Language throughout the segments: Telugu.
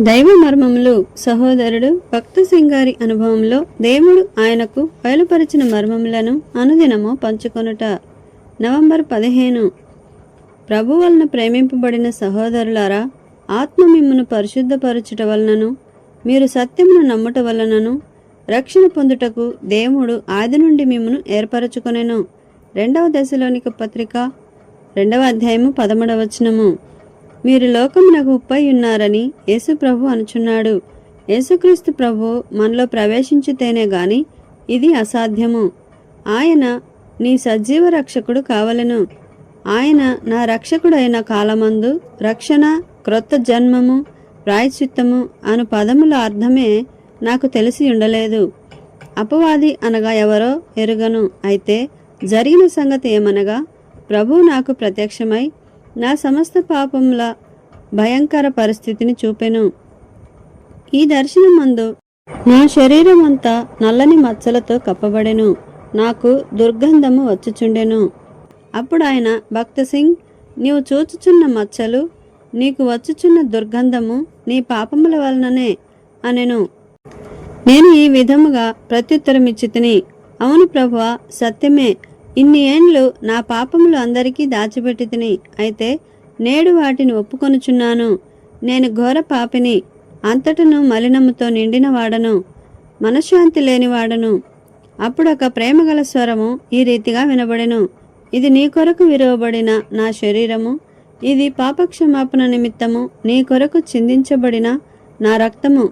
దైవ మర్మములు సహోదరుడు భక్త సింగారి అనుభవంలో దేవుడు ఆయనకు బయలుపరిచిన మర్మములను అనుదినము పంచుకొనుట. నవంబర్ పదిహేను. ప్రభు వలన ప్రేమింపబడిన సహోదరులారా ఆత్మ మిమ్మను పరిశుద్ధపరచుట వలనను మీరు సత్యమును నమ్ముట వలనను రక్షణ పొందుటకు దేవుడు ఆది నుండి మిమ్మను ఏర్పరచుకొనెను. రెండవ దశలోనిక పత్రిక రెండవ అధ్యాయము పదమూడవచనము మీరు లోకమునకు ఉప్పై ఉన్నారని యేసు ప్రభు అనుచున్నాడు. యేసుక్రీస్తు ప్రభు మనలో ప్రవేశించితేనే గాని ఇది అసాధ్యము. ఆయన నీ సజీవ రక్షకుడు కావలను. ఆయన నా రక్షకుడైన కాలమందు రక్షణ క్రొత్త జన్మము ప్రాయశ్చిత్తము అను పదముల అర్థమే నాకు తెలిసి ఉండలేదు. అపవాది అనగా ఎవరో ఎరుగను. అయితే జరిగిన సంగతి ఏమనగా ప్రభు నాకు ప్రత్యక్షమై నా సమస్త పాపముల భయంకర పరిస్థితిని చూపెను. ఈ దర్శనమందు నా శరీరం అంతా నల్లని మచ్చలతో కప్పబడెను. నాకు దుర్గంధము వచ్చుచుండెను. అప్పుడు ఆయన భక్త సింగ్ నీవు చూచుచున్న మచ్చలు నీకు వచ్చుచున్న దుర్గంధము నీ పాపముల వలననే అనెను. నేను ఈ విధముగా ప్రత్యుత్తరమిచ్చితిని అవును ప్రభువ సత్యమే ఇన్ని ఏండ్లు నా పాపములు అందరికీ దాచిపెట్టి తిని అయితే నేడు వాటిని ఒప్పుకొనుచున్నాను. నేను ఘోర పాపిని అంతటను మలినముతో నిండిన వాడను మనశ్శాంతి లేనివాడను. అప్పుడు ఒక ప్రేమగల స్వరము ఈ రీతిగా వినబడెను. ఇది నీ కొరకు విరవబడిన నా శరీరము. ఇది పాపక్షమాపణ నిమిత్తము నీ కొరకు చిందించబడిన నా రక్తము.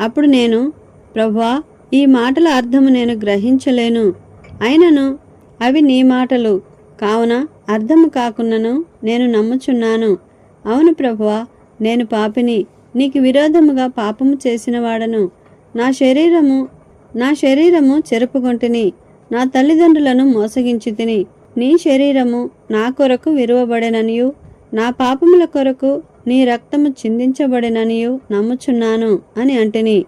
అప్పుడు నేను ప్రభా ఈ మాటల అర్థము నేను గ్రహించలేను. అయినను అవి నీ మాటలు. కావున అర్థము కాకున్నను నేను నమ్ముచున్నాను. అవును ప్రభువా నేను పాపిని. నీకు విరోధముగా పాపము చేసినవాడను. నా శరీరము నా శరీరము చెరుపుకొంటిని నా తల్లిదండ్రులను మోసగించి తిని నీ శరీరము నా కొరకు విరువబడెననియు. నా పాపముల కొరకు నీ రక్తము చిందించబడిననియు నమ్ముచున్నాను అని అంటిని.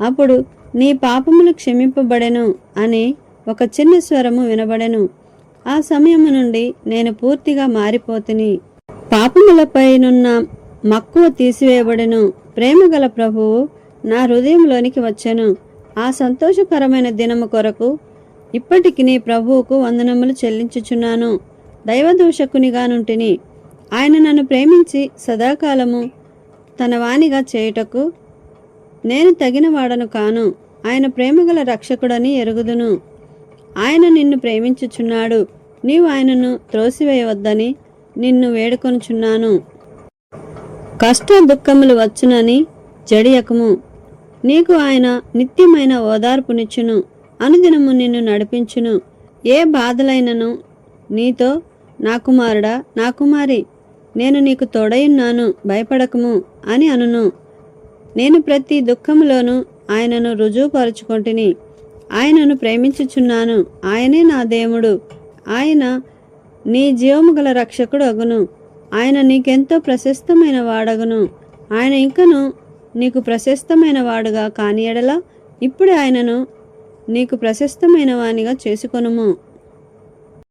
అప్పుడు నీ పాపములు క్షమింపబడెను అని ఒక చిన్న స్వరము వినబడెను. ఆ సమయము నుండి నేను పూర్తిగా మారిపోతిని. పాపములపైనున్న మక్కువ తీసివేయబడెను. ప్రేమగల ప్రభువు నా హృదయంలోనికి వచ్చెను. ఆ సంతోషకరమైన దినము కొరకు ఇప్పటికి నీ ప్రభువుకు వందనములు చెల్లించుచున్నాను. దైవదూషకునిగానుంటిని ఆయన నన్ను ప్రేమించి సదాకాలము తన వాణిగా చేయుటకు నేను తగిన వాడను కాను. ఆయన ప్రేమగల రక్షకుడని ఎరుగుదును. ఆయన నిన్ను ప్రేమించుచున్నాడు. నీవు ఆయనను త్రోసివేయవద్దని నిన్ను వేడుకొనుచున్నాను. కష్ట దుఃఖములు వచ్చునని జడియకము. నీకు ఆయన నిత్యమైన ఓదార్పునిచ్చును. అనుదినము నిన్ను నడిపించును. ఏ బాధలైనను నీతో నా కుమారుడా నా కుమారి నేను నీకు తోడయున్నాను భయపడకము అని అనును. నేను ప్రతి దుఃఖములోనూ ఆయనను రుజువుపరుచుకొంటిని. ఆయనను ప్రేమించుచున్నాను. ఆయనే నా దేవుడు. ఆయన నీ జీవము గల రక్షకుడు అగును. ఆయన నీకెంతో ప్రశస్తమైన వాడగును. ఆయన ఇంకను నీకు ప్రశస్తమైన వాడుగా కాని ఎడల ఇప్పుడే ఆయనను నీకు ప్రశస్తమైన వానిగా చేసుకొనుము.